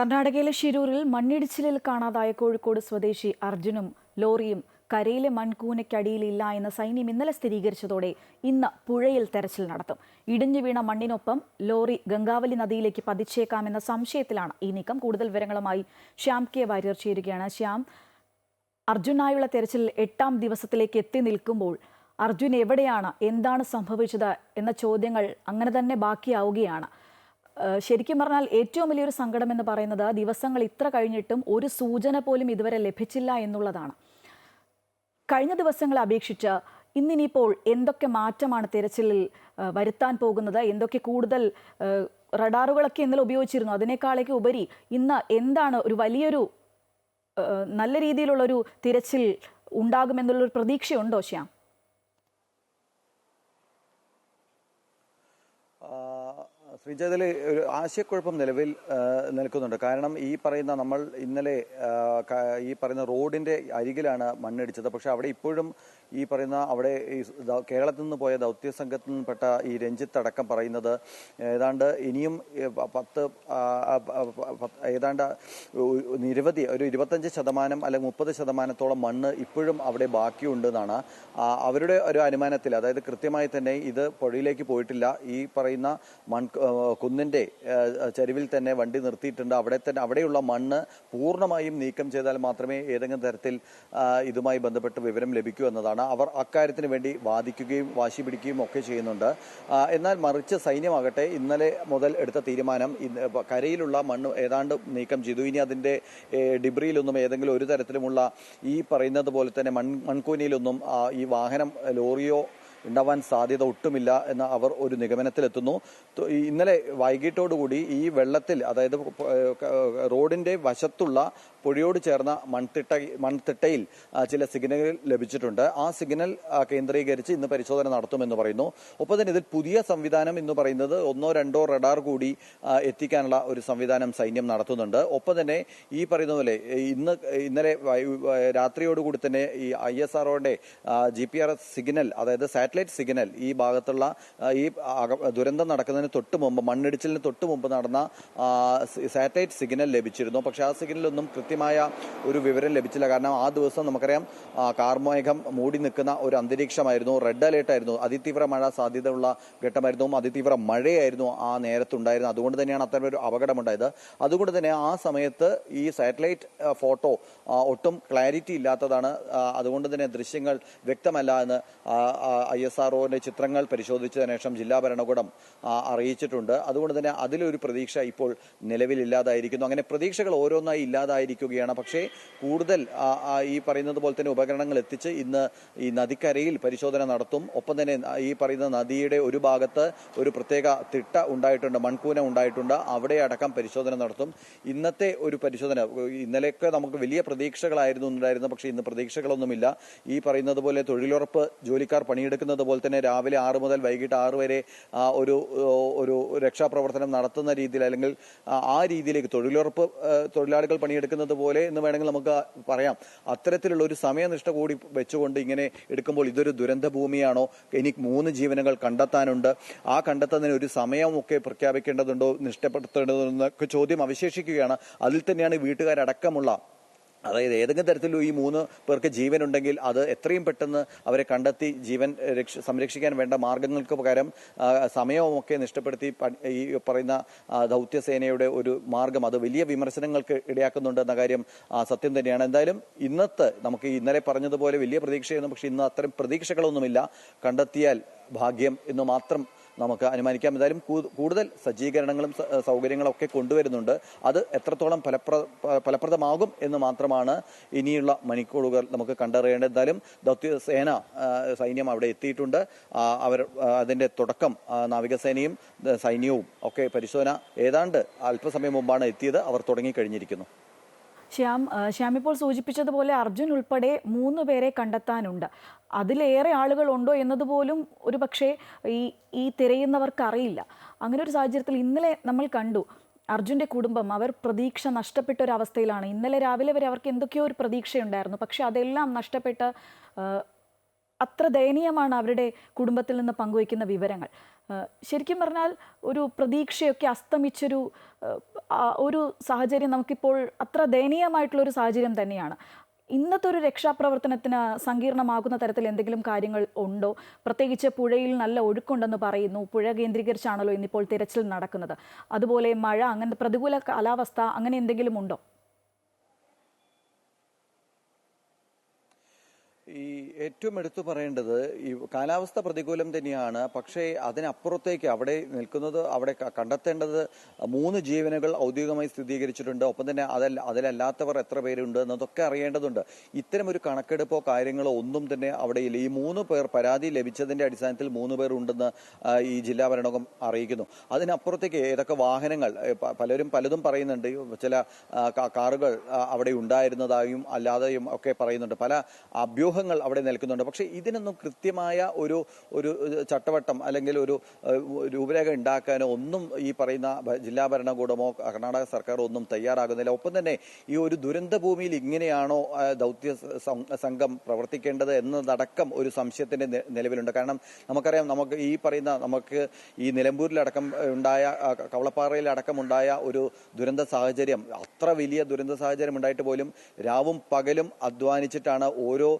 കർണാടകയിലെ ഷിരൂരിൽ മണ്ണിടിച്ചിലിൽ കാണാതായ കോഴിക്കോട് സ്വദേശി അർജുനും ലോറിയും കരയിലെ മൺകൂനയ്ക്കടിയിലില്ല എന്ന് സൈന്യം ഇന്നലെ സ്ഥിരീകരിച്ചതോടെ ഇന്ന് പുഴയിൽ തെരച്ചിൽ നടത്തും. ഇടിഞ്ഞു വീണ മണ്ണിനൊപ്പം ലോറി ഗംഗാവലി നദിയിലേക്ക് പതിച്ചേക്കാമെന്ന സംശയത്തിലാണ് ഈ നീക്കം. കൂടുതൽ വിവരങ്ങളുമായി ശ്യാം കെ വാര്യർ ചേരുകയാണ്. ശ്യാം അർജുനായുള്ള തെരച്ചിൽ എട്ടാം ദിവസത്തിലേക്ക് എത്തി നിൽക്കുമ്പോൾ അർജുൻ എവിടെയാണ്? എന്താണ് സംഭവിച്ചത്? എന്ന ചോദ്യങ്ങൾ അങ്ങനെ തന്നെ ബാക്കിയാവുകയാണ്. ശരിക്കും പറഞ്ഞാൽ ഏറ്റവും വലിയൊരു സങ്കടം എന്ന് പറയുന്നത് ദിവസങ്ങൾ ഇത്ര കഴിഞ്ഞിട്ടും ഒരു സൂചന പോലും ഇതുവരെ ലഭിച്ചില്ല എന്നുള്ളതാണ്. കഴിഞ്ഞ ദിവസങ്ങളെ അപേക്ഷിച്ച് ഇന്നിനിപ്പോൾ എന്തൊക്കെ മാറ്റമാണ് തിരച്ചിലിൽ വരുത്താൻ പോകുന്നത്? എന്തൊക്കെ കൂടുതൽ റഡാറുകളൊക്കെ ഇന്നലെ ഉപയോഗിച്ചിരുന്നു? അതിനേക്കാളേക്ക് ഉപരി ഇന്ന് എന്താണ് ഒരു വലിയൊരു നല്ല രീതിയിലുള്ളൊരു തിരച്ചിൽ ഉണ്ടാകുമെന്നുള്ളൊരു പ്രതീക്ഷയുണ്ടോ ശ്യാം? ശ്രീജതിൽ ഒരു ആശയക്കുഴപ്പം നിലവിൽ നിൽക്കുന്നുണ്ട്. കാരണം ഈ പറയുന്ന നമ്മൾ ഇന്നലെ ഈ പറയുന്ന റോഡിന്റെ അരികിലാണ് മണ്ണിടിച്ചത്. പക്ഷെ അവിടെ ഇപ്പോഴും ഈ പറയുന്ന അവിടെ ഈ കേരളത്തിൽ നിന്ന് പോയ ദൗത്യ സംഘത്തിൽ നിന്നുപെട്ട ഈ രഞ്ജിത്ത് അടക്കം പറയുന്നത് ഏതാണ്ട് ഇനിയും പത്ത് ഏതാണ്ട് നിരവധി ഒരു ഇരുപത്തഞ്ച് ശതമാനം അല്ലെങ്കിൽ മുപ്പത് ശതമാനത്തോളം മണ്ണ് ഇപ്പോഴും അവിടെ ബാക്കിയുണ്ടെന്നാണ് അവരുടെ ഒരു അനുമാനത്തിൽ. അതായത് കൃത്യമായി തന്നെ ഇത് പുഴയിലേക്ക് പോയിട്ടില്ല. ഈ പറയുന്ന മൺ കുന്നിന്റെ ചരിവിൽ തന്നെ വണ്ടി നിർത്തിയിട്ടുണ്ട്. അവിടെ തന്നെ അവിടെയുള്ള മണ്ണ് പൂർണമായും നീക്കം ചെയ്താൽ മാത്രമേ ഏതെങ്കിലും തരത്തിൽ ഇതുമായി ബന്ധപ്പെട്ട് വിവരം ലഭിക്കൂ എന്നതാണ്. അവർ അക്കാര്യത്തിന് വേണ്ടി വാദിക്കുകയും വാശി പിടിക്കുകയും ഒക്കെ ചെയ്യുന്നുണ്ട്. എന്നാൽ മറിച്ച് സൈന്യമാകട്ടെ ഇന്നലെ മുതൽ എടുത്ത തീരുമാനം കരയിലുള്ള മണ്ണ് ഏതാണ്ട് നീക്കം ചെയ്തു. ഇനി അതിന്റെ ഡിബ്രിയിലൊന്നും ഏതെങ്കിലും ഒരു തരത്തിലുമുള്ള ഈ പറയുന്നത് പോലെ തന്നെ മൺ മൺകൂനിയിലൊന്നും ഈ വാഹനം ലോറിയോ ഉണ്ടാവാൻ സാധ്യത ഒട്ടുമില്ല എന്ന് അവർ ഒരു നിഗമനത്തിലെത്തുന്നു. ഇന്നലെ വൈകിട്ടോടുകൂടി ഈ വെള്ളത്തിൽ അതായത് റോഡിന്റെ വശത്തുള്ള പുഴയോട് ചേർന്ന മൺതിട്ട മൺതിട്ടയിൽ ചില സിഗ്നലുകൾ ലഭിച്ചിട്ടുണ്ട്. ആ സിഗ്നൽ കേന്ദ്രീകരിച്ച് ഇന്ന് പരിശോധന നടത്തുമെന്ന് പറയുന്നു. ഒപ്പം തന്നെ ഇതിൽ പുതിയ സംവിധാനം എന്ന് പറയുന്നത് ഒന്നോ രണ്ടോ റഡാർ കൂടി എത്തിക്കാനുള്ള ഒരു സംവിധാനം സൈന്യം നടത്തുന്നുണ്ട്. ഒപ്പം തന്നെ ഈ പറയുന്ന പോലെ ഇന്ന് ഇന്നലെ രാത്രിയോടുകൂടി തന്നെ ഈ I S ആർഒയുടെ G P R S signal അതായത് സാറ്റലൈറ്റ് സിഗ്നൽ ഈ ഭാഗത്തുള്ള ഈ ദുരന്തം നടക്കുന്നതിന് തൊട്ട് മുമ്പ് മണ്ണിടിച്ചിലിന് തൊട്ട് മുമ്പ് നടന്ന സാറ്റലൈറ്റ് സിഗ്നൽ ലഭിച്ചിരുന്നു. പക്ഷെ ആ സിഗ്നലൊന്നും കൃത്യമായ ഒരു വിവരം ലഭിച്ചില്ല. കാരണം ആ ദിവസം നമുക്കറിയാം കാർമേഘം മൂടി നിൽക്കുന്ന ഒരു അന്തരീക്ഷമായിരുന്നു. റെഡ് അലേർട്ട് ആയിരുന്നു. അതിതീവ്ര മഴ സാധ്യതയുള്ള ഘട്ടമായിരുന്നു. അതിതീവ്ര മഴയായിരുന്നു ആ നേരത്തുണ്ടായിരുന്നത്. അതുകൊണ്ട് തന്നെയാണ് അത്തരം ഒരു അപകടമുണ്ടായത്. അതുകൊണ്ട് തന്നെ ആ സമയത്ത് ഈ സാറ്റലൈറ്റ് ഫോട്ടോ ഒട്ടും ക്ലാരിറ്റി ഇല്ലാത്തതാണ്. അതുകൊണ്ട് തന്നെ ദൃശ്യങ്ങൾ വ്യക്തമല്ല എന്ന് എസ് ആർ ചിത്രങ്ങൾ പരിശോധിച്ചതിന് ശേഷം ജില്ലാ ഭരണകൂടം അറിയിച്ചിട്ടുണ്ട്. അതുകൊണ്ട് തന്നെ അതിലൊരു പ്രതീക്ഷ ഇപ്പോൾ നിലവിലില്ലാതായിരിക്കുന്നു. അങ്ങനെ പ്രതീക്ഷകൾ ഓരോന്നായി ഇല്ലാതായിരിക്കുകയാണ്. പക്ഷേ കൂടുതൽ ഈ പറയുന്നത് പോലെ തന്നെ ഉപകരണങ്ങൾ എത്തിച്ച് ഇന്ന് ഈ നദിക്കരയിൽ പരിശോധന നടത്തും. ഒപ്പം തന്നെ ഈ പറയുന്ന നദിയുടെ ഒരു ഭാഗത്ത് ഒരു പ്രത്യേക തിട്ട ഉണ്ടായിട്ടുണ്ട് മൺകൂന ഉണ്ടായിട്ടുണ്ട്. അവിടെ അടക്കം പരിശോധന നടത്തും. ഇന്നത്തെ ഒരു പരിശോധന ഇന്നലെയൊക്കെ നമുക്ക് വലിയ പ്രതീക്ഷകളായിരുന്നു ഉണ്ടായിരുന്നത്. പക്ഷേ ഇന്ന് പ്രതീക്ഷകളൊന്നുമില്ല. ഈ പറയുന്നത് പോലെ തൊഴിലുറപ്പ് ജോലിക്കാർ പണിയെടുക്കുന്നത് പോലെ തന്നെ രാവിലെ ആറ് മുതൽ വൈകിട്ട് ആറ് വരെ ഒരു ഒരു രക്ഷാപ്രവർത്തനം നടത്തുന്ന രീതിയിൽ അല്ലെങ്കിൽ ആ, രീതിയിലേക്ക് തൊഴിലുറപ്പ് തൊഴിലാളികൾ പണിയെടുക്കുന്നത് പോലെ എന്ന് വേണമെങ്കിൽ നമുക്ക് പറയാം. അത്തരത്തിലുള്ള ഒരു സമയനിഷ്ഠ കൂടി വെച്ചുകൊണ്ട് ഇങ്ങനെ എടുക്കുമ്പോൾ ഇതൊരു ദുരന്ത ഭൂമിയാണോ മൂന്ന് ജീവനുകൾ കണ്ടെത്താനുണ്ട്. ആ കണ്ടെത്തുന്നതിന് ഒരു സമയമൊക്കെ പ്രഖ്യാപിക്കേണ്ടതുണ്ടോ? നിഷ്ഠപ്പെടുത്തേണ്ടതുണ്ടോ ചോദ്യം അവശേഷിക്കുകയാണ്. അതിൽ തന്നെയാണ് വീട്ടുകാരടക്കമുള്ള അതായത് ഏതെങ്കിലും തരത്തിലും ഈ മൂന്ന് പേർക്ക് ജീവൻ ഉണ്ടെങ്കിൽ അത് എത്രയും പെട്ടെന്ന് അവരെ കണ്ടെത്തി ജീവൻ രക്ഷ സംരക്ഷിക്കാൻ വേണ്ട മാർഗങ്ങൾക്ക് പകരം സമയമൊക്കെ നിഷ്ഠപ്പെടുത്തി ഈ പറയുന്ന ദൗത്യസേനയുടെ ഒരു മാർഗം അത് വലിയ വിമർശനങ്ങൾക്ക് ഇടയാക്കുന്നുണ്ട് എന്ന കാര്യം സത്യം തന്നെയാണ്. എന്തായാലും ഇന്നത്തെ നമുക്ക് ഇന്നലെ പറഞ്ഞതുപോലെ വലിയ പ്രതീക്ഷയൊന്നും പക്ഷെ ഇന്ന് അത്തരം പ്രതീക്ഷകളൊന്നുമില്ല. കണ്ടെത്തിയാൽ ഭാഗ്യം എന്ന് മാത്രം നമുക്ക് അനുമാനിക്കാം. എന്തായാലും കൂടുതൽ സജ്ജീകരണങ്ങളും സൗകര്യങ്ങളും ഒക്കെ കൊണ്ടുവരുന്നുണ്ട്. അത് എത്രത്തോളം ഫലപ്ര ഫലപ്രദമാകും എന്ന് മാത്രമാണ് ഇനിയുള്ള മണിക്കൂറുകൾ നമുക്ക് കണ്ടറിയേണ്ടത്. എന്തായാലും ദൗത്യ സേന സൈന്യം അവിടെ എത്തിയിട്ടുണ്ട്. അവർ അതിന്റെ തുടക്കം നാവികസേനയും സൈന്യവും ഒക്കെ പരിശോധന ഏതാണ്ട് അല്പസമയം മുമ്പാണ് എത്തിയത്. അവർ തുടങ്ങിക്കഴിഞ്ഞിരിക്കുന്നു. ശ്യാം ശ്യാം ഇപ്പോൾ സൂചിപ്പിച്ചതുപോലെ അർജുൻ ഉൾപ്പെടെ മൂന്ന് പേരെ കണ്ടെത്താനുണ്ട്. അതിലേറെ ആളുകൾ ഉണ്ടോ എന്നതുപോലും ഒരു പക്ഷേ ഈ ഈ തിരയുന്നവർക്ക് അറിയില്ല അങ്ങനെ ഒരു സാഹചര്യത്തിൽ ഇന്നലെ നമ്മൾ കണ്ടു അർജുന്റെ കുടുംബം അവർ പ്രതീക്ഷ നഷ്ടപ്പെട്ട ഒരു അവസ്ഥയിലാണ് ഇന്നലെ രാവിലെ വരെ അവർക്ക് എന്തൊക്കെയോ ഒരു പ്രതീക്ഷയുണ്ടായിരുന്നു. പക്ഷെ അതെല്ലാം നഷ്ടപ്പെട്ട് അത്ര ദയനീയമാണ് അവരുടെ കുടുംബത്തിൽ നിന്ന് പങ്കുവയ്ക്കുന്ന വിവരങ്ങൾ. ശരിക്കും പറഞ്ഞാൽ ഒരു പ്രതീക്ഷയൊക്കെ അസ്തമിച്ചൊരു ഒരു സാഹചര്യം നമുക്കിപ്പോൾ അത്ര ദയനീയമായിട്ടുള്ളൊരു സാഹചര്യം തന്നെയാണ്. ഇന്നത്തെ ഒരു രക്ഷാപ്രവർത്തനത്തിന് സങ്കീർണമാകുന്ന തരത്തിൽ എന്തെങ്കിലും കാര്യങ്ങൾ ഉണ്ടോ? പ്രത്യേകിച്ച് പുഴയിൽ നല്ല ഒഴുക്കുണ്ടെന്ന് പറയുന്നു. പുഴ കേന്ദ്രീകരിച്ചാണല്ലോ ഇന്നിപ്പോൾ തിരച്ചിൽ നടക്കുന്നത്. അതുപോലെ മഴ അങ്ങനെ പ്രതികൂല കാലാവസ്ഥ അങ്ങനെ എന്തെങ്കിലും ഉണ്ടോ? ഈ ഏറ്റവും എടുത്തു പറയേണ്ടത് ഈ കാലാവസ്ഥ പ്രതികൂലം തന്നെയാണ്. പക്ഷേ അതിനപ്പുറത്തേക്ക് അവിടെ നിൽക്കുന്നത് അവിടെ കണ്ടെത്തേണ്ടത് മൂന്ന് ജീവനുകൾ ഔദ്യോഗികമായി സ്ഥിരീകരിച്ചിട്ടുണ്ട്. ഒപ്പം തന്നെ അതല്ല അതിലല്ലാത്തവർ എത്ര പേരുണ്ട് എന്നതൊക്കെ അറിയേണ്ടതുണ്ട്. ഇത്തരം ഒരു കണക്കെടുപ്പോ കാര്യങ്ങളോ ഒന്നും തന്നെ അവിടെ ഈ മൂന്ന് പേർ പരാതി ലഭിച്ചതിന്റെ അടിസ്ഥാനത്തിൽ മൂന്ന് പേർ ഉണ്ടെന്ന് ഈ ജില്ലാ ഭരണകൂടം അറിയിക്കുന്നു. അതിനപ്പുറത്തേക്ക് ഏതൊക്കെ വാഹനങ്ങൾ പലരും പലതും പറയുന്നുണ്ട്. ചില കാറുകൾ അവിടെ ഉണ്ടായിരുന്നതായും അല്ലാതെയും ഒക്കെ പറയുന്നുണ്ട്. പല അഭ്യൂഹങ്ങൾ അവിടെ നിൽക്കുന്നുണ്ട്. പക്ഷേ ഇതിനൊന്നും കൃത്യമായ ഒരു ഒരു ചട്ടവട്ടം അല്ലെങ്കിൽ ഒരു രൂപരേഖ ഉണ്ടാക്കാനോ ഒന്നും ഈ പറയുന്ന ജില്ലാ ഭരണകൂടമോ കർണാടക സർക്കാരോ ഒന്നും തയ്യാറാകുന്നില്ല. ഒപ്പം തന്നെ ഈ ഒരു ദുരന്ത ഭൂമിയിൽ ഇങ്ങനെയാണോ ദൗത്യ സംഘം പ്രവർത്തിക്കേണ്ടത് എന്നതടക്കം ഒരു സംശയത്തിന്റെ നിലവിലുണ്ട്. കാരണം നമുക്കറിയാം നമുക്ക് ഈ പറയുന്ന നമുക്ക് ഈ നിലമ്പൂരിലടക്കം ഉണ്ടായ കവളപ്പാറയിലടക്കം ഉണ്ടായ ഒരു ദുരന്ത സാഹചര്യം അത്ര വലിയ ദുരന്ത സാഹചര്യം ഉണ്ടായിട്ട് പോലും രാവും പകലും അധ്വാനിച്ചിട്ടാണ് ഓരോ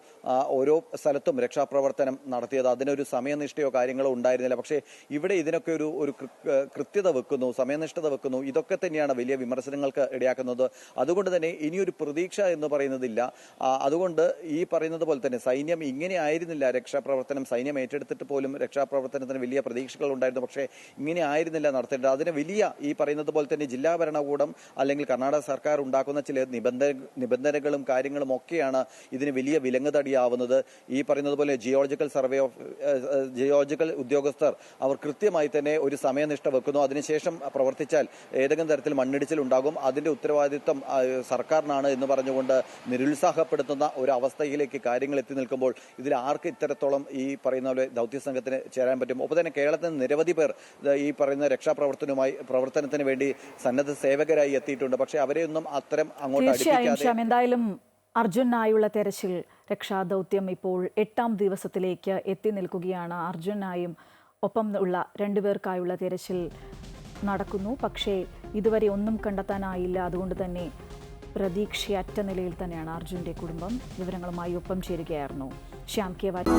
ഓരോ സ്ഥലത്തും രക്ഷാപ്രവർത്തനം നടത്തിയത് അതിനൊരു സമയനിഷ്ഠയോ കാര്യങ്ങളോ ഉണ്ടായിരുന്നില്ല. പക്ഷേ ഇവിടെ ഇതിനൊക്കെ ഒരു ഒരു കൃത്യത വെക്കുന്നു സമയനിഷ്ഠത വെക്കുന്നു. ഇതൊക്കെ തന്നെയാണ് വലിയ വിമർശനങ്ങൾക്ക് ഇടയാക്കുന്നത്. അതുകൊണ്ട് തന്നെ ഇനിയൊരു പ്രതീക്ഷ എന്ന് പറയുന്നതില്ല. അതുകൊണ്ട് ഈ പറയുന്നത് പോലെ തന്നെ സൈന്യം ഇങ്ങനെ ആയിരുന്നില്ല രക്ഷാപ്രവർത്തനം. സൈന്യം ഏറ്റെടുത്തിട്ട് പോലും രക്ഷാപ്രവർത്തനത്തിന് വലിയ പ്രതീക്ഷകൾ ഉണ്ടായിരുന്നു. പക്ഷേ ഇങ്ങനെ ആയിരുന്നില്ല നടത്തേണ്ടത്. അതിന് വലിയ ഈ പറയുന്നത് പോലെ തന്നെ ജില്ലാ ഭരണകൂടം അല്ലെങ്കിൽ കർണാടക സർക്കാർ ഉണ്ടാക്കുന്ന ചില നിബന്ധന നിബന്ധനകളും കാര്യങ്ങളും ഒക്കെയാണ് ഇതിന് വലിയ വിലങ്ങുതടിയാവുന്നത് ഈ പറയുന്നത് പോലെ ജിയോളജിക്കൽ സർവേ ഓഫ് ജിയോളജിക്കൽ ഉദ്യോഗസ്ഥർ അവർ കൃത്യമായി തന്നെ ഒരു സമയനിഷ്ഠ വെക്കുന്നു. അതിനുശേഷം പ്രവർത്തിച്ചാൽ ഏതെങ്കിലും തരത്തിൽ മണ്ണിടിച്ചിൽ ഉണ്ടാകും. അതിന്റെ ഉത്തരവാദിത്വം സർക്കാരിനാണ് എന്ന് പറഞ്ഞുകൊണ്ട് നിരുത്സാഹപ്പെടുത്തുന്ന ഒരു അവസ്ഥയിലേക്ക് കാര്യങ്ങൾ എത്തി നിൽക്കുമ്പോൾ ഇതിൽ ആർക്ക് ഇത്തരത്തോളം ഈ പറയുന്ന പോലെ ദൗത്യ സംഘത്തിന് ചേരാൻ പറ്റും? ഒപ്പം തന്നെ കേരളത്തിൽ നിന്ന് നിരവധി പേർ ഈ പറയുന്ന രക്ഷാപ്രവർത്തനവുമായി പ്രവർത്തനത്തിന് വേണ്ടി സന്നദ്ധ സേവകരായി എത്തിയിട്ടുണ്ട്. പക്ഷേ അവരെയൊന്നും അത്തരം അങ്ങോട്ട് അടുപ്പിക്കാതെ എന്തായാലും അർജുനായുള്ള തെരച്ചിൽ രക്ഷാദൗത്യം ഇപ്പോൾ എട്ടാം ദിവസത്തിലേക്ക് എത്തി നിൽക്കുകയാണ്. അർജുനായും ഒപ്പം ഉള്ള രണ്ടുപേർക്കായുള്ള തെരച്ചിൽ നടക്കുന്നു. പക്ഷേ ഇതുവരെ ഒന്നും കണ്ടെത്താനായില്ല. അതുകൊണ്ട് തന്നെ പ്രതീക്ഷയറ്റ നിലയിൽ തന്നെയാണ് അർജുന്റെ കുടുംബം. വിവരങ്ങളുമായി ഒപ്പം ചേരുകയായിരുന്നു ശ്യാം കെ വാരി